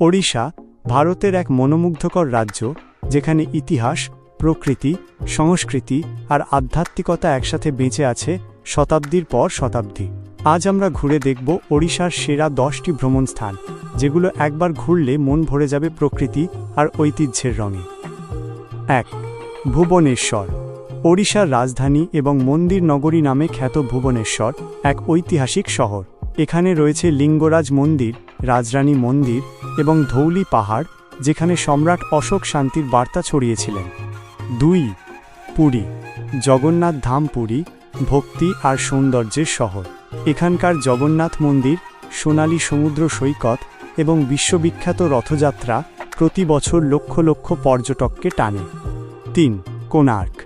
ওড়িশা ভারতের এক মনোমুগ্ধকর রাজ্য, যেখানে ইতিহাস, প্রকৃতি, সংস্কৃতি আর আধ্যাত্মিকতা একসাথে বেঁচে আছে শতাব্দীর পর শতাব্দী। আজ আমরা ঘুরে দেখব ওড়িশার সেরা দশটি ভ্রমণ স্থান যেগুলো একবার ঘুরলে মন ভরে যাবে প্রকৃতি আর ঐতিহ্যের রঙে। এক, ভুবনেশ্বর। ওড়িশার রাজধানী এবং মন্দির নগরী নামে খ্যাত ভুবনেশ্বর এক ঐতিহাসিক শহর। এখানে রয়েছে লিঙ্গরাজ মন্দির রাজরানী মন্দির এবং ধৌলি পাহাড়, যেখানে সম্রাট অশোক শান্তির বার্তা ছড়িয়েছিলেন। দুই, পুরী, জগন্নাথ ধাম পুরী, ভক্তি আর সৌন্দর্যের শহর। এখানকার জগন্নাথ মন্দির, সোনালী সমুদ্র সৈকত এবং বিশ্ববিখ্যাত রথযাত্রা প্রতি বছর লক্ষ লক্ষ পর্যটককে টানে। তিন, কোণার্ক,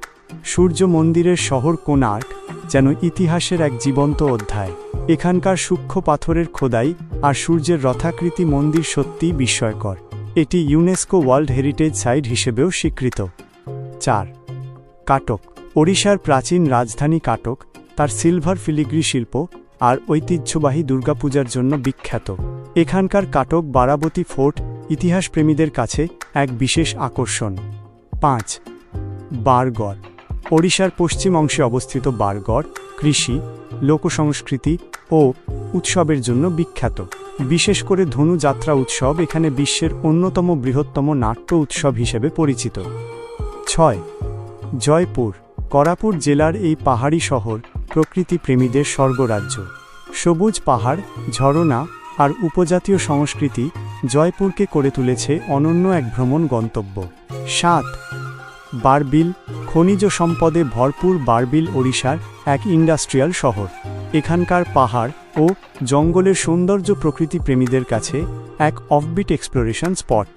সূর্য মন্দিরের শহর কোণার্ক যেন ইতিহাসের এক জীবন্ত অধ্যায়। এখানকার সূক্ষ্ম পাথরের খোদাই আর সূর্যের রথাকৃতি মন্দির সত্যিই বিস্ময়কর। এটি ইউনেস্কো ওয়ার্ল্ড হেরিটেজ সাইট হিসেবেও স্বীকৃত। চার, কাটক। ওড়িশার প্রাচীন রাজধানী কাটক, তার সিলভার ফিলিগ্রি শিল্প আর ঐতিহ্যবাহী দুর্গাপূজার জন্য বিখ্যাত। এখানকার কাটক বারাবতী ফোর্ট ইতিহাসপ্রেমীদের কাছে এক বিশেষ আকর্ষণ। পাঁচ, বারগড়। ওড়িশার পশ্চিম অংশে অবস্থিত বারগড়, কৃষি, লোকসংস্কৃতি ও উৎসবের জন্য বিখ্যাত। বিশেষ করে ধনুযাত্রা উৎসব এখানে বিশ্বের অন্যতম বৃহত্তম নাট্য উৎসব হিসেবে পরিচিত। ছয়, জয়পুর, করাপুর জেলার এই পাহাড়ি শহর প্রকৃতি প্রেমীদের স্বর্গরাজ্য। সবুজ পাহাড়, ঝরনা আর উপজাতীয় সংস্কৃতি জয়পুরকে করে তুলেছে অনন্য এক ভ্রমণ গন্তব্য। সাত বারবিল খনিজ সম্পদে ভরপুর বারবিল, ওড়িশার এক ইন্ডাস্ট্রিয়াল শহর। এখানকার পাহাড় ও জঙ্গলের সৌন্দর্য প্রকৃতি প্রেমীদের কাছে এক অফবিট এক্সপ্লোরেশন স্পট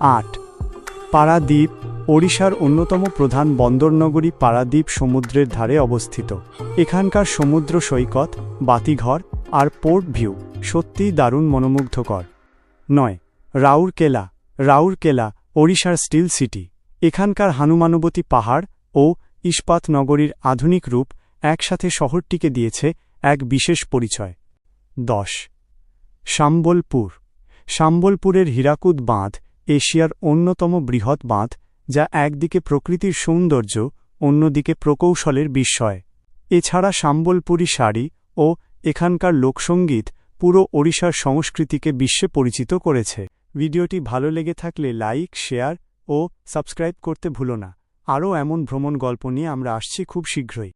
আট, পারাদ্বীপ, ওড়িশার অন্যতম প্রধান বন্দরনগরী পারাদ্বীপ সমুদ্রের ধারে অবস্থিত। এখানকার সমুদ্র সৈকত, বাতিঘর আর পোর্ট ভিউ সত্যিই দারুণ মনোমুগ্ধকর। নয়, রাউরকেলা রাউরকেলা, ওড়িশার স্টিল সিটি। এখানকার হানুমানবতী পাহাড় ও ইস্পাত নগরীর আধুনিক রূপ একসাথে শহরটিকে দিয়েছে এক বিশেষ পরিচয়। দশ। শাম্বলপুর। শাম্বলপুরের হীরাকুদ বাঁধ এশিয়ার অন্যতম বৃহৎ বাঁধ, যা একদিকে প্রকৃতির সৌন্দর্য, অন্যদিকে প্রকৌশলের বিস্ময়। এছাড়া শাম্বলপুরী শাড়ি ও এখানকার লোকসঙ্গীত পুরো ওড়িশার সংস্কৃতিকে বিশ্বে পরিচিত করেছে। ভিডিওটি ভালো লেগে থাকলে লাইক, শেয়ার ও সাবস্ক্রাইব করতে ভুলো না। আরও এমন ভ্রমণ গল্প নিয়ে আমরা আসছি খুব শীঘ্রই।